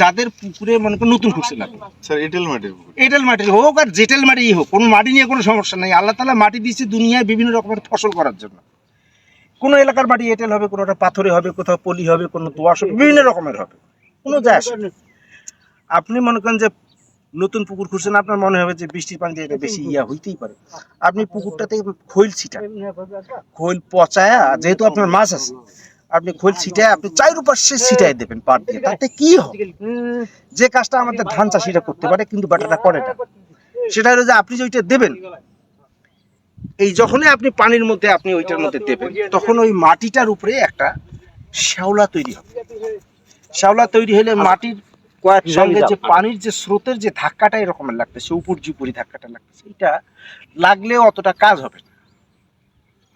যাদের পুকুরে মনে করেন নতুন খুঁজছে লাগে স্যার এঁটেল মাটির এঁটেল মাটির হোক আর জেটেল মাটি হোক কোনো মাটি নিয়ে কোনো সমস্যা নেই। আল্লাহ তালা মাটি দিয়েছে দুনিয়ায় বিভিন্ন রকমের ফসল করার জন্য। কোনো এলাকার মাটি এঁটেল হবে কোনোটা পাথরে হবে কোথাও পলি হবে কোনো দোয়াশ হবে বিভিন্ন রকমের হবে। কোনো যায় আসে আপনি মনে করেন যে নতুন পুকুর খুঁজছেন আপনার মনে হবে যে বৃষ্টির পানি এটা বেশি ইয়া হইতেই পারে। আপনি পুকুরটাতে খৈল ছিটান। খৈল পচায়া যেহেতু আপনার মাছ আছে আপনি খোল ছিটায় আপনি চাইরুপাশে ছিটাই দেবেন পাট দিয়ে। তাতে কি হবে? যে কাজটা আমাদের ধান চাষিরা করতে পারে কিন্তু বাটাটা করে না। সেটা হলো যে আপনি যে ওইটা দেবেন এই যখনই আপনি পানির মধ্যে আপনি ওইটার মধ্যে দেবেন তখন ওই মাটিটার উপরে একটা শ্যাওলা তৈরি হবে। শ্যাওলা তৈরি হলে মাটির কয়েক সঙ্গে যে পানির যে স্রোতের যে ধাক্কাটা এরকমের লাগতেছে উপর জুপুরি ধাক্কাটা লাগতেছে এটা লাগলে অতটা কাজ হবে না।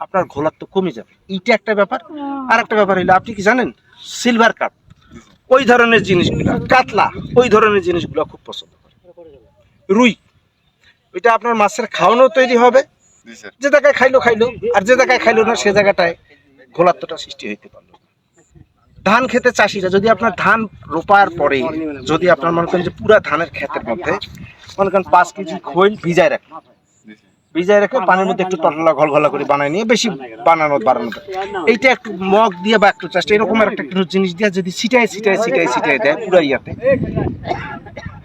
আপনার ঘোলার তো কমে যাবে। এইটা একটা ব্যাপার। আর একটা ব্যাপার হইল আপনি কি জানেন? সিলভার কাপ ওই ধরনের জিনিসগুলো কাতলা ওই ধরনের জিনিসগুলো খুব পছন্দ করে। রুই ওইটা আপনার মাছের খাওয়ানো তৈরি হবে। যে জায়গায় খাইলো খাইলো আর যে জায়গায় খাইলো না সে জায়গাটায় ঘোলাত্মটা সৃষ্টি হইতে পারল ধান খেতে চাষিরা যদি আপনার ধান রোপার পরে যদি আপনার মনে করেন যে পুরা ধানের ক্ষেতের মধ্যে মনে করেন পাঁচ কেজি খৈল ভিজায় রাখেন স্যার ভিজায় রেখে পানির মধ্যে একটু টটলা ঘলঘলা করে বানায় নিয়ে বেশি বানানো বাড়ানো এইটা একটু মগ দিয়ে বা একটু চাষটা এরকম একটা কিছু জিনিস দিয়ে যদি ছিটায় ছিটায় ছিটায় ছিটায় দেয় পুরো ইয়াতে।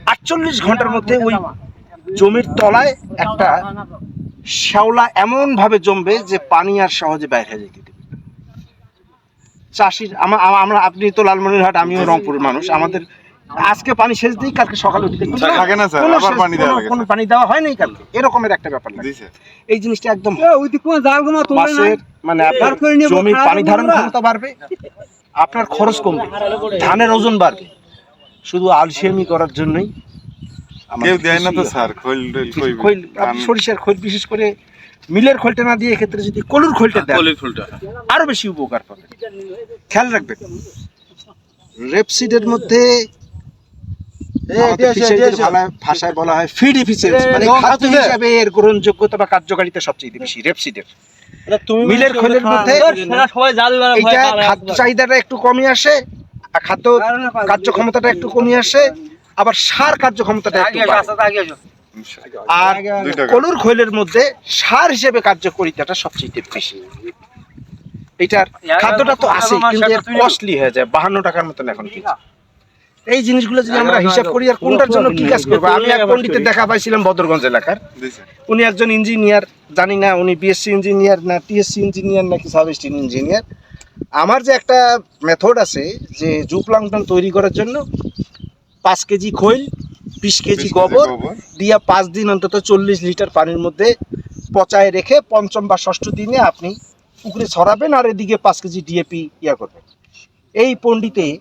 আটচল্লিশ ঘণ্টার মধ্যে ওই জমির তলায় একটা শ্যাওলা এমন ভাবে জমবে যে পানি আর সহজে বাইরে হয়ে যেতে দেবে চাষির আমা- আমা- আমরা আপনি তো লালমনিরহাট আমিও রংপুরের মানুষ। আমাদের আজকে পানি সেচ দিই কালকে সকালে উঠে। দেখি, থাকে না স্যার, আবার পানি দেওয়া লাগে, কোনো পানি দেওয়া হয় নাই কালকে। এরকমের একটা ব্যাপার লাগে। এই জিনিসটা একদম ওই দিক কোনো জাল তুলে নাই। মানে আপনার খারাপ পানি ধারণ ক্ষমতা বাড়বে আপনার খরচ কমবে ধানের ওজন বাড়বে। শুধু আলসেমি করার জন্যই কেউ দেয় না তো স্যার খৈল খৈল সরিষার খৈল বিশেষ করে মিলের খৈলটা না দিয়ে এক্ষেত্রে যদি কলুর খৈলটা দেন আরও বেশি উপকার পাবে খেয়াল রাখবেন রেপসিডের মধ্যে আমাদের fisheries এর ভালা- ভাষায় বলা হয় ফিড এফিসিয়েন্সি মানে খাদ্য হিসাবে এর গ্রহণযোগ্যতা বা কার্যকারিতা সবচেয়ে বেশি রেপসিডের মিলের খৈলের মধ্যে পায়। খাদ্য চাহিদাটা একটু কমে আসে আর খাদ্য কার্যক্ষমতাটা একটু কমে আসে আবার সার কার্যক্ষমতাটা একটু আর কলুর খৈলের মধ্যে সার হিসেবে কার্যকরিতাটা সবচেয়ে বেশি। এটার খাদ্যটা তো আছে কিন্তু কস্টলি হয়ে যায় বাহান্ন টাকার মতন এখন। এই জিনিসগুলো যদি আমরা হিসাব করি আর কোনটার জন্য কি কাজ করব আমি এক পণ্ডিতের দেখা পাইছিলাম বদরগঞ্জ এলাকার। উনি একজন ইঞ্জিনিয়ার জানি না উনি বিএসসি ইঞ্জিনিয়ার না টিএসসি ইঞ্জিনিয়ার নাকি সাব ইঞ্জিনিয়ার। আমার যে একটা মেথড আছে যে জুপ্লাংটন তৈরি করার জন্য পাঁচ কেজি খৈল বিশ কেজি গোবর দিয়া পাঁচ দিন অন্তত চল্লিশ লিটার পানির মধ্যে পচায় রেখে পঞ্চম বা ষষ্ঠ দিনে আপনি পুকুরে ছড়াবেন আর এদিকে পাঁচ কেজি ডিএপি ইয়া করবেন। এই পণ্ডিতে এই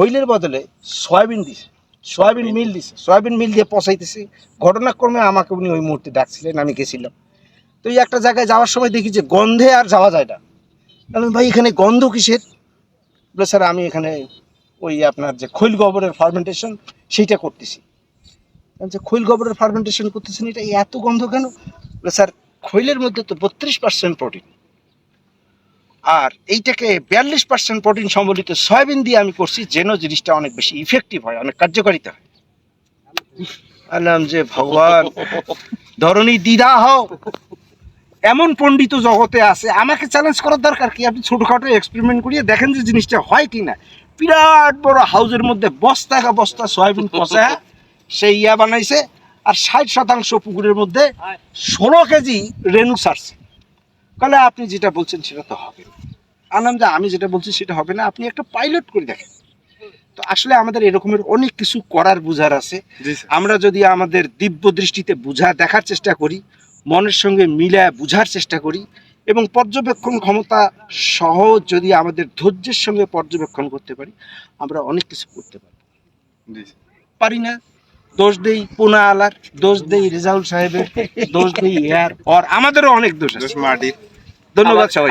খৈলের বদলে সয়াবিন দিছে। সয়াবিন মিল দিছে। সয়াবিন মিল দিয়ে পচাইতেছে। ঘটনাক্রমে আমাকে উনি ওই মুহূর্তে ডাকছিলেন আমি গেছিলাম। তো এই একটা জায়গায় যাওয়ার সময় দেখি যে গন্ধে আর যাওয়া যায় না। ভাই এখানে গন্ধ কিসের? বলে স্যার আমি এখানে ওই আপনার যে খৈল গোবরের ফার্মেন্টেশন সেইটা করতেছি। যে খৈল গোবরের ফার্মেন্টেশন করতেছেন এটা এত গন্ধ কেন? বলে স্যার খৈলের মধ্যে তো বত্রিশ পার্সেন্ট প্রোটিন আর এইটাকে বিয়াল্লিশ পার্সেন্ট প্রোটিন সম্বলিত সয়াবিন দিয়ে আমি করছি, যেন জিনিসটা অনেক বেশি ইফেক্টিভ হয়, অনেক কার্যকারিতা হয়। আলাম যে ভগবান। ধরনী দিদা হও এমন পণ্ডিত জগতে আছে, আমাকে চ্যালেঞ্জ করার দরকার কি? আপনি ছোটোখাটো এক্সপেরিমেন্ট করিয়ে দেখেন যে জিনিসটা হয় কি না। বিরাট বড় হাউজের মধ্যে বস্তা কা বস্তা সয়াবিন পচা সেই ইয়া বানাইছে, আর ষাট শতাংশ পুকুরের মধ্যে ষোলো কেজি রেনু সারছে। তাহলে আপনি যেটা বলছেন সেটা তো হবে। আনলাম যে আমি যেটা বলছি সেটা হবে না। আপনি একটা পাইলট করে দেখেন। তো আসলে আমাদের এরকমের অনেক কিছু করার বুঝার আছে। আমরা যদি আমাদের দিব্য দৃষ্টিতে বুঝা দেখার চেষ্টা করি মনের সঙ্গে মিলায় বুঝার চেষ্টা করি এবং পর্যবেক্ষণ ক্ষমতা সহ যদি আমাদের ধৈর্যের সঙ্গে পর্যবেক্ষণ করতে পারি আমরা অনেক কিছু করতে পারি পারি না। দোষ দেই পুনা আলার দোষ দেই রেজাউল সাহেবের দোষ দেই ইয়ার আর আমাদেরও অনেক দোষ আছে। মাটির। ধন্যবাদ সবাই